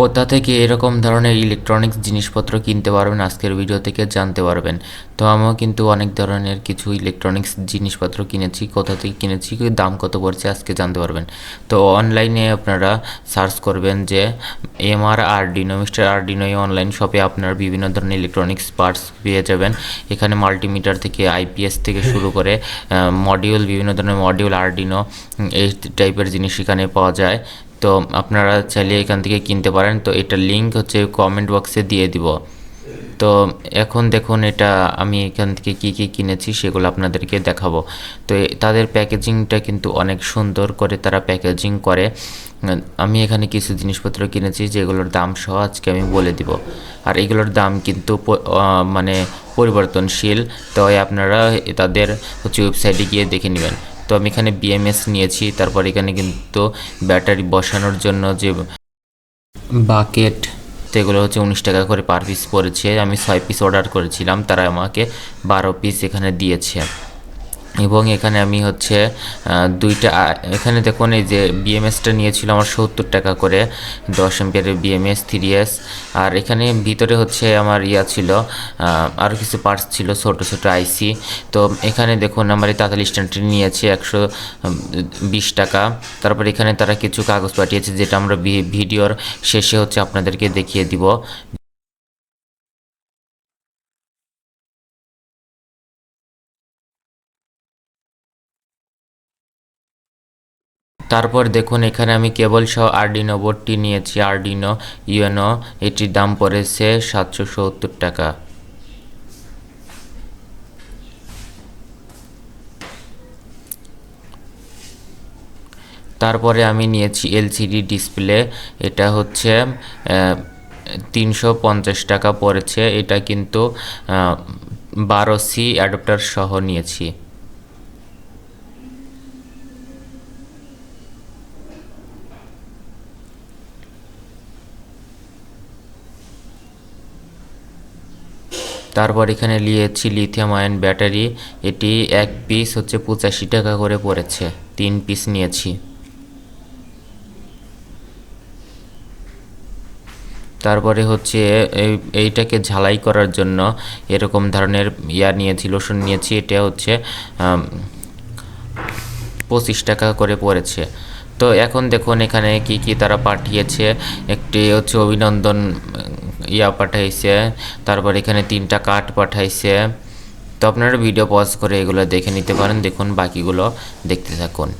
কোথা থেকে এরকম ধরনের ইলেকট্রনিক্স জিনিসপত্র কিনতে পারবেন আজকের ভিডিও থেকে জানতে পারবেন। তো আমিও কিন্তু অনেক ধরনের কিছু ইলেকট্রনিক্স জিনিসপত্র কিনেছি, কোথা থেকে কিনেছি, দাম কত পড়ছে আজকে জানতে পারবেন। তো অনলাইনে আপনারা সার্চ করবেন যে M R Arduino mister Arduino এই অনলাইন শপে আপনারা বিভিন্ন ধরনের ইলেকট্রনিক্স পার্টস পেয়ে যাবেন। এখানে মাল্টিমিটার থেকে আইপিএস থেকে শুরু করে মডিউল বিভিন্ন ধরনের মডিউল আরডিনো এই টাইপের জিনিস এখানে পাওয়া যায়। তো আপনারা চাইলে এখান থেকে কিনতে পারেন। তো এটার লিঙ্ক হচ্ছে কমেন্ট বক্সে দিয়ে দিব। তো এখন দেখুন এটা আমি এখান থেকে কি কি কিনেছি সেগুলো আপনাদেরকে দেখাবো। তো তাদের প্যাকেজিংটা কিন্তু অনেক সুন্দর করে তারা প্যাকেজিং করে। আমি এখানে কিছু জিনিসপত্র কিনেছি যেগুলোর দাম সহ আজকে আমি বলে দিব। আর এগুলোর দাম কিন্তু মানে পরিবর্তনশীল। তো আপনারা তাদের হচ্ছে ওয়েবসাইটে গিয়ে দেখে নেবেন। তো আমি এখানে বিএমএস নিয়েছি, তারপর এখানে কিন্তু ব্যাটারি বসানোর জন্য যে বাকেট, তো এগুলো হচ্ছে উনিশ টাকা করে পার পিস পড়েছে। আমি ছয় পিস অর্ডার করেছিলাম, তারা আমাকে বারো পিস এখানে দিয়েছে। এবং এখানে আমি হচ্ছে দুইটা এখানে দেখুন এই যে বিএমএসটা নিয়েছিল আমার সত্তর টাকা করে, দশ এম্পিয়ারের বিএমএস থ্রি এস আর এখানে ভিতরে হচ্ছে আমার ইয়া ছিল আরও কিছু পার্টস ছিল, ছোট ছোট আইসি তো এখানে দেখুন আমার এই তাতালি স্ট্যান্ডটি নিয়েছে একশো বিশ টাকা। তারপর এখানে তারা কিছু কাগজ পাঠিয়েছে, যেটা আমরা ভিডিওর শেষে হচ্ছে আপনাদেরকে দেখিয়ে দিব। তারপর দেখুন, এখানে আমি কেবল সহ আরডিনো বোর্ডটি নিয়েছি। আরডিনো ইউএনও এটির দাম পড়েছে সাতশো সত্তর টাকা। তারপরে আমি নিয়েছি এলসিডি ডিসপ্লে এটা হচ্ছে তিনশো পঞ্চাশ টাকা পড়েছে। এটা কিন্তু বারো সি অ্যাডাপ্টার সহ নিয়েছি। তারপর এখানে নিয়েছি লিথিয়াম আয়ন ব্যাটারি এটি এক পিস হচ্ছে পঁচাশি টাকা করে পড়েছে, তিন পিস নিয়েছি। তারপরে হচ্ছে এই- এইটাকে ঝালাই করার জন্য এরকম ধরনের ইয়া নিয়েছি লোশন নিয়েছি, এটা হচ্ছে পঁচিশ টাকা করে পড়েছে। তো এখন দেখুন এখানে কি কি তারা পাঠিয়েছে, একটি হচ্ছে অভিনন্দন ইয়া পাঠাইছে, তারপর এখানে তিনটা কার্ড পাঠাইছে। তো আপনারা ভিডিও পজ করে এগুলো দেখে নিতে পারেন, দেখুন বাকিগুলো দেখতে থাকুন।